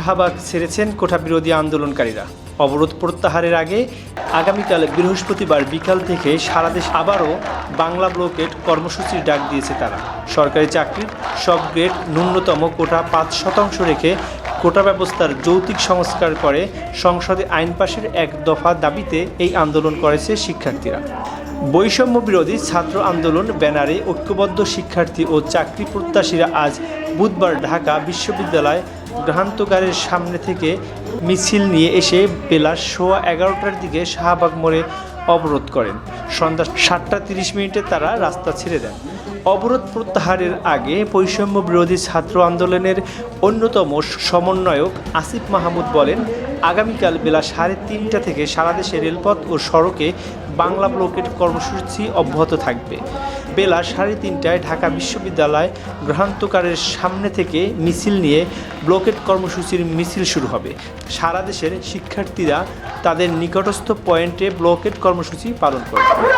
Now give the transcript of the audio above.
শাহবাগ ছেড়েছেন কোঠা বিরোধী আন্দোলনকারীরা। অবরোধ প্রত্যাহারের আগে আগামীকাল বৃহস্পতিবার বিকাল থেকে সারা দেশ আবারও বাংলা ব্লকেট কর্মসূচির ডাক দিয়েছে তারা। সরকারি চাকরির সব গ্রেড ন্যূনতম কোটা পাঁচ শতাংশ রেখে কোটা ব্যবস্থার যৌতিক সংস্কার করে সংসদে আইন পাশের এক দফা দাবিতে এই আন্দোলন করেছে শিক্ষার্থীরা। বৈষম্য বিরোধী ছাত্র আন্দোলন ব্যানারে ঐক্যবদ্ধ শিক্ষার্থী ও চাকরি প্রত্যাশীরা আজ বুধবার ঢাকা বিশ্ববিদ্যালয় গ্রহান্তকারের সামনে থেকে মিছিল নিয়ে এসে বেলা সোয়া এগারোটার দিকে শাহবাগ মোড়ে অবরোধ করেন। সন্ধ্যা সাতটা তিরিশ মিনিটে তারা রাস্তা ছেড়ে দেন। অবরোধ প্রত্যাহারের আগে বৈষম্য বিরোধী ছাত্র আন্দোলনের অন্যতম সমন্বয়ক আসিফ মাহমুদ বলেন আগামীকাল বেলা সাড়ে তিনটা থেকে সারা দেশে রেলপথ ও সড়কে বাংলা ব্লকেট কর্মসূচি অব্যাহত থাকবে। বেলা সাড়ে তিনটায় ঢাকা বিশ্ববিদ্যালয় গ্রহান্তকারের সামনে থেকে মিছিল নিয়ে ব্লকেট কর্মসূচির মিছিল শুরু হবে। সারা দেশের শিক্ষার্থীরা তাদের নিকটস্থ পয়েন্টে ব্লকেট কর্মসূচি পালন করবে।